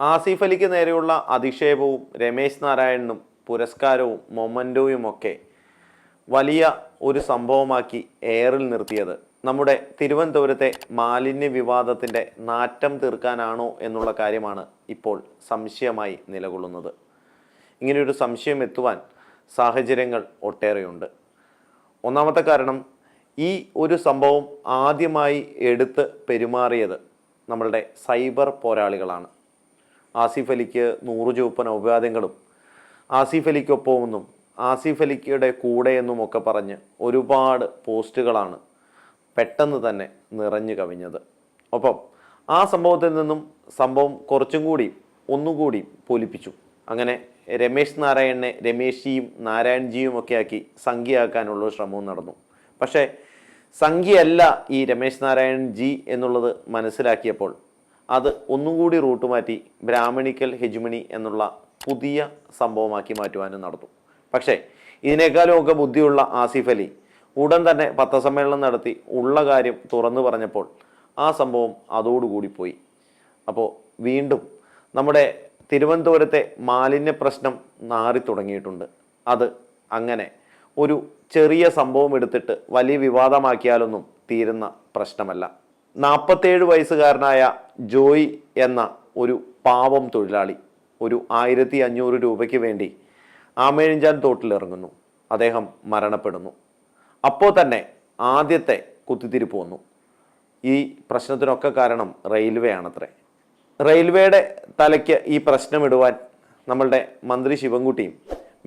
ആസിഫ് അലിക്ക് നേരെയുള്ള അധിക്ഷേപവും രമേശ് നാരായണനും പുരസ്കാരവും മൊമന്റോയും ഒക്കെ വലിയ ഒരു സംഭവമാക്കി എയറിൽ നിർത്തിയത്. നമ്മുടെ തിരുവനന്തപുരത്തെ മാലിന്യ വിവാദത്തിന്റെ നാറ്റം തീർക്കാനാണോ എന്നുള്ള കാര്യമാണ് ഇപ്പോൾ സംശയമായി നിലകൊള്ളുന്നത്. ഇങ്ങനെയൊരു സംശയം എത്തുവാൻ സാഹചര്യങ്ങൾ ഒട്ടേറെയുണ്ട്. ഒന്നാമത്തെ കാരണം ഈ ഒരു സംഭവം ആദ്യമായി എടുത്ത് പെരുമാറിയത് നമ്മളുടെ സൈബർ പോരാളികളാണ്. ആസിഫ് അലിക്ക് നൂറ് ചുവപ്പൻ ഔപാദ്യങ്ങളും ആസിഫ് അലിക്കൊപ്പമെന്നും ആസിഫ് അലിക്കയുടെ കൂടെ എന്നും ഒക്കെ പറഞ്ഞ് ഒരുപാട് പോസ്റ്റുകളാണ് പെട്ടെന്ന് തന്നെ നിറഞ്ഞു കവിഞ്ഞത്. ഒപ്പം ആ സംഭവത്തിൽ നിന്നും സംഭവം കുറച്ചും കൂടി ഒന്നുകൂടി പൊലിപ്പിച്ചു. അങ്ങനെ രമേശ് നാരായണനെ രമേശിയും നാരായൺജിയും ഒക്കെ ആക്കി സംഖ്യയാക്കാനുള്ള ശ്രമവും നടന്നു. പക്ഷേ സംഖ്യയല്ല ഈ രമേശ് നാരായൺ ജി എന്നുള്ളത് മനസ്സിലാക്കിയപ്പോൾ അത് ഒന്നും കൂടി റൂട്ട് മാറ്റി ബ്രാഹ്മണിക്കൽ ഹെജുമണി എന്നുള്ള പുതിയ സംഭവമാക്കി മാറ്റുവാനും നടന്നു പക്ഷേ ഇതിനേക്കാളും ഒക്കെ ബുദ്ധിയുള്ള ആസിഫ് അലി ഉടൻ തന്നെ പത്രസമ്മേളനം നടത്തി ഉള്ള കാര്യം തുറന്നു പറഞ്ഞപ്പോൾ ആ സംഭവം അതോടുകൂടി പോയി. അപ്പോൾ വീണ്ടും നമ്മുടെ തിരുവനന്തപുരത്തെ മാലിന്യ പ്രശ്നം നാറി തുടങ്ങിയിട്ടുണ്ട്. അത് അങ്ങനെ ഒരു ചെറിയ സംഭവം എടുത്തിട്ട് വലിയ വിവാദമാക്കിയാലൊന്നും തീരുന്ന പ്രശ്നമല്ല. നാൽപ്പത്തേഴ് വയസ്സുകാരനായ ജോയ് എന്ന ഒരു പാവം തൊഴിലാളി ഒരു ആയിരത്തി അഞ്ഞൂറ് രൂപയ്ക്ക് വേണ്ടി ആമേഴിഞ്ചാൻ തോട്ടിലിറങ്ങുന്നു. അദ്ദേഹം മരണപ്പെടുന്നു. അപ്പോൾ തന്നെ ആദ്യത്തെ കുത്തിത്തിരിപ്പ് വന്നു. ഈ പ്രശ്നത്തിനൊക്കെ കാരണം റെയിൽവേ ആണത്രേ റെയിൽവേയുടെ തലയ്ക്ക് ഈ പ്രശ്നമിടുവാൻ നമ്മളുടെ മന്ത്രി ശിവൻകുട്ടിയും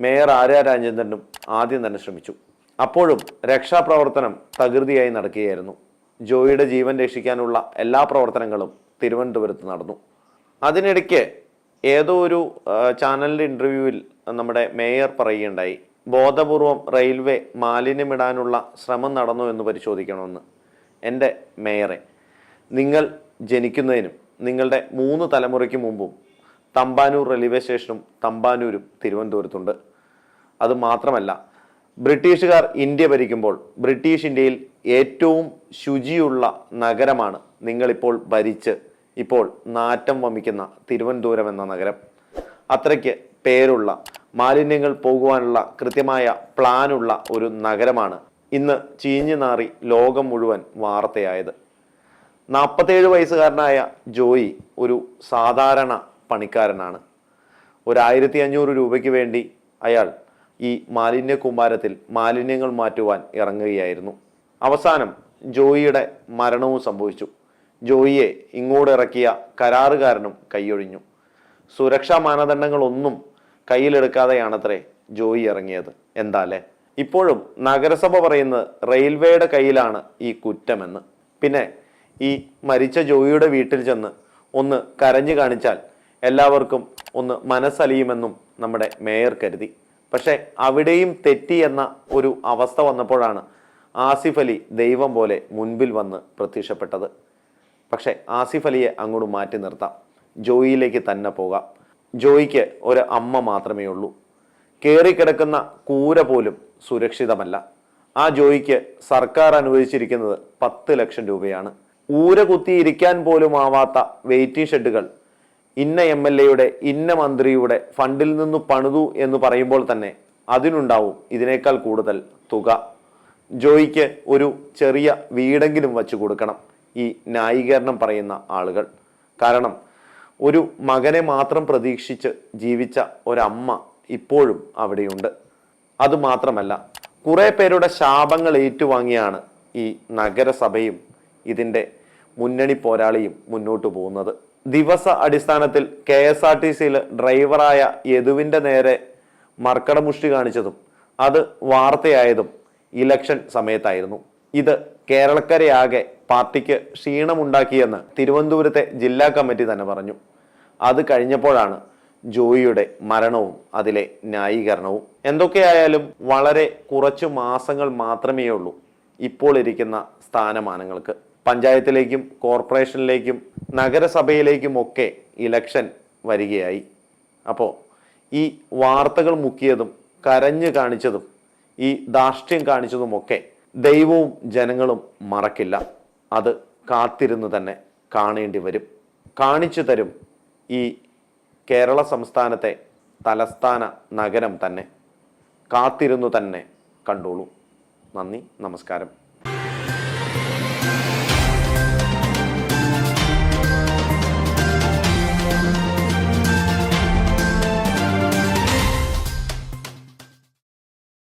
മേയർ ആര്യ രാജേന്ദ്രനും ആദ്യം തന്നെ ശ്രമിച്ചു. അപ്പോഴും രക്ഷാപ്രവർത്തനം തകൃതിയായി നടക്കുകയായിരുന്നു. ജോയിയുടെ ജീവൻ രക്ഷിക്കാനുള്ള എല്ലാ പ്രവർത്തനങ്ങളും തിരുവനന്തപുരത്ത് നടന്നു. അതിനിടയ്ക്ക് ഏതോ ഒരു ചാനലിന്റെ ഇന്റർവ്യൂവിൽ നമ്മുടെ മേയർ പറയുകയുണ്ടായി ബോധപൂർവം റെയിൽവേ മാലിന്യമിടാനുള്ള ശ്രമം നടന്നു എന്ന് പരിശോധിക്കണമെന്ന് എന്റെ മേയറെ. നിങ്ങൾ ജനിക്കുന്നതിനും നിങ്ങളുടെ മൂന്ന് തലമുറയ്ക്ക് മുമ്പും തമ്പാനൂർ റെയിൽവേ സ്റ്റേഷനും തമ്പാനൂരും തിരുവനന്തപുരത്തുണ്ട്. അത് മാത്രമല്ല ബ്രിട്ടീഷുകാർ ഇന്ത്യ ഭരിക്കുമ്പോൾ ബ്രിട്ടീഷ് ഇന്ത്യയിൽ ഏറ്റവും ശുചിയുള്ള നഗരമാണ് നിങ്ങളിപ്പോൾ ഭരിച്ച് ഇപ്പോൾ നാറ്റം വമിക്കുന്ന തിരുവനന്തപുരം എന്ന നഗരം. അത്രയ്ക്ക് പേരുള്ള മാലിന്യങ്ങൾ പോകുവാനുള്ള കൃത്യമായ പ്ലാനുള്ള ഒരു നഗരമാണ് ഇന്ന് ചീഞ്ഞു നാറി ലോകം മുഴുവൻ വാർത്തയായത്. നാൽപ്പത്തേഴ് വയസ്സുകാരനായ ജോയി ഒരു സാധാരണ പണിക്കാരനാണ്. ഒരു ആയിരത്തി അഞ്ഞൂറ് രൂപയ്ക്ക് വേണ്ടി അയാൾ ഈ മാലിന്യ കൂമ്പാരത്തിൽ മാലിന്യങ്ങൾ മാറ്റുവാൻ ഇറങ്ങുകയായിരുന്നു. അവസാനം ജോയിയുടെ മരണവും സംഭവിച്ചു. ജോയിയെ ഇങ്ങോട്ട് ഇറക്കിയ കരാറുകാരനും കൈയൊഴിഞ്ഞു. സുരക്ഷാ മാനദണ്ഡങ്ങളൊന്നും കയ്യിലെടുക്കാതെയാണത്രേ ജോയി ഇറങ്ങിയത്. എന്താലേ ഇപ്പോഴും നഗരസഭ പറയുന്നത് റെയിൽവേയുടെ കയ്യിലാണ് ഈ കുറ്റമെന്ന്. പിന്നെ ഈ മരിച്ച ജോയിയുടെ വീട്ടിൽ ചെന്ന് ഒന്ന് കരഞ്ഞു കാണിച്ചാൽ എല്ലാവർക്കും ഒന്ന് മനസ്സലിയുമെന്നും നമ്മുടെ മേയർ കരുതി. പക്ഷെ അവിടെയും തെറ്റി എന്ന ഒരു അവസ്ഥ വന്നപ്പോഴാണ് ആസിഫ് അലി ദൈവം പോലെ മുൻപിൽ വന്ന് പ്രത്യക്ഷപ്പെട്ടത്. പക്ഷേ ആസിഫ് അലിയെ അങ്ങോട്ട് മാറ്റി നിർത്താം. ജോയിയിലേക്ക് തന്നെ പോകാം. ജോയിക്ക് ഒരു അമ്മ മാത്രമേ ഉള്ളൂ. കയറിക്കിടക്കുന്ന കൂര പോലും സുരക്ഷിതമല്ല. ആ ജോയിക്ക് സർക്കാർ അനുവദിച്ചിരിക്കുന്നത് പത്ത് ലക്ഷം രൂപയാണ്. ഊര കുത്തിയിരിക്കാൻ പോലും ആവാത്ത വെയിറ്റിംഗ് ഷെഡുകൾ ഇന്ന എം എൽ എയുടെ ഇന്ന മന്ത്രിയുടെ ഫണ്ടിൽ നിന്ന് പണിതു എന്ന് പറയുമ്പോൾ തന്നെ അതിനുണ്ടാവും ഇതിനേക്കാൾ കൂടുതൽ തുക. ജോയിക്ക് ഒരു ചെറിയ വീടെങ്കിലും വച്ചു കൊടുക്കണം ഈ ന്യായീകരണം പറയുന്ന ആളുകൾ. കാരണം ഒരു മകനെ മാത്രം പ്രതീക്ഷിച്ച് ജീവിച്ച ഒരമ്മ ഇപ്പോഴും അവിടെയുണ്ട്. അതുമാത്രമല്ല കുറേ പേരുടെ ശാപങ്ങൾ ഏറ്റുവാങ്ങിയാണ് ഈ നഗരസഭയും ഇതിന്റെ മുന്നണി പോരാളിയും മുന്നോട്ട് പോകുന്നത്. ദിവസ അടിസ്ഥാനത്തിൽ കെ എസ് ആർ ടി സിയിൽ ഡ്രൈവറായ യദുവിന്റെ നേരെ മർക്കടമുഷ്ടി കാണിച്ചതും അത് വാർത്തയായതും ഇലക്ഷൻ സമയത്തായിരുന്നു. ഇത് കേരളക്കരയാകെ പാർട്ടിക്ക് ക്ഷീണമുണ്ടാക്കിയെന്ന് തിരുവനന്തപുരത്തെ ജില്ലാ കമ്മിറ്റി തന്നെ പറഞ്ഞു. അത് കഴിഞ്ഞപ്പോഴാണ് ജോയിയുടെ മരണവും അതിലെ ന്യായീകരണവും. എന്തൊക്കെയായാലും വളരെ കുറച്ച് മാസങ്ങൾ മാത്രമേ ഉള്ളൂ ഇപ്പോൾ ഇരിക്കുന്ന സ്ഥാനമാനങ്ങൾക്ക്. പഞ്ചായത്തിലേക്കും കോർപ്പറേഷനിലേക്കും നഗരസഭയിലേക്കും ഒക്കെ ഇലക്ഷൻ വരികയായി. അപ്പോൾ ഈ വാർത്തകൾ മുക്കിയതും കരഞ്ഞു കാണിച്ചതും ഈ ധാർഷ്ട്യം കാണിച്ചതുമൊക്കെ ദൈവവും ജനങ്ങളും മറക്കില്ല. അത് കാത്തിരുന്ന് തന്നെ കാണേണ്ടി വരും. കാണിച്ചു തരും ഈ കേരള സംസ്ഥാനത്തെ തലസ്ഥാന നഗരം തന്നെ. കാത്തിരുന്നു തന്നെ കണ്ടോളൂ. നന്ദി നമസ്കാരം.